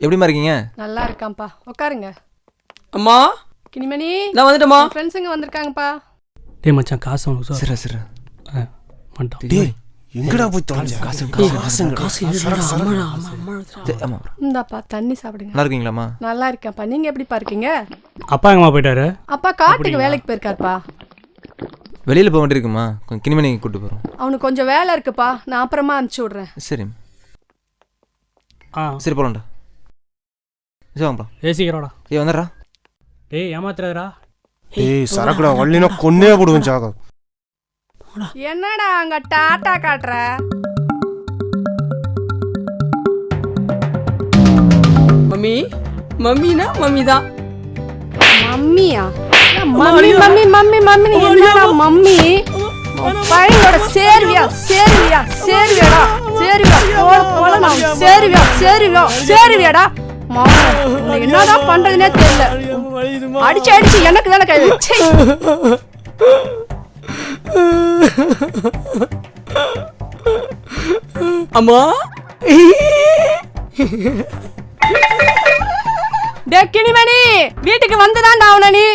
எப்படிம்மா இருக்கீங்க? நல்லா இருக்கான்ப்பா. உட்காருங்க அம்மா? கிணிமணி நான் வந்துட்டேம்மா. ஃப்ரெண்ட்ஸுங்க வந்திருக்காங்கப்பா. டேய் மச்சான் காசு உனக்கு சார் சரி சரி வந்துட்டோம். டேய் எங்கடா போய் தொலைஞ்ச? காசு காசு காசு அம்மா, ஆமா இந்தாப்பா தண்ணி சாப்பிடுங்க. நல்லா இருக்கீங்களாம்மா? நல்லா இருக்கேன்ப்பா. நீங்க எப்படிப்பா இருக்கீங்க? அப்பா எங்கம்மா போயிட்டாரு? அப்பா காட்டுக்கு வேலைக்கு போயிருக்காருப்பா. வெளியில் போக வேண்டியிருக்குமா? கொஞ்சம் கிணிமணி கூப்பிட்டு போகிறோம் அவனுக்கு கொஞ்சம் வேலை இருக்குப்பா. நான் அப்புறமா அனுப்பிச்சி விட்றேன். சரி ஆ. சரி போகலாம்டா ஏய் வந்துடுறா டேய் ஏமாத்துறாதடா. சரக்குடா வள்ளினா கொன்னே போடுவேன் என்னடா அங்க டாட்டா காட்டுற? மம்மி மம்மினா மம்மி தான் மம்மியா மம்மி மம்மி மம்மி மம்மி என்னடா மம்மி? பையனோட சேர்வியா சேர்வியா சேர்வியாடா சேர்வியா போல போல நான் சேர்வியா சேர்வியா சேர்வியாடா. என்னதான் பண்றதுனே தெரியல. அடிச்சு அடிச்சு எனக்கு தானே கை. அம்மா? டேய் கிணிமணி வீட்டுக்கு வந்துதான்டா அவன நீ.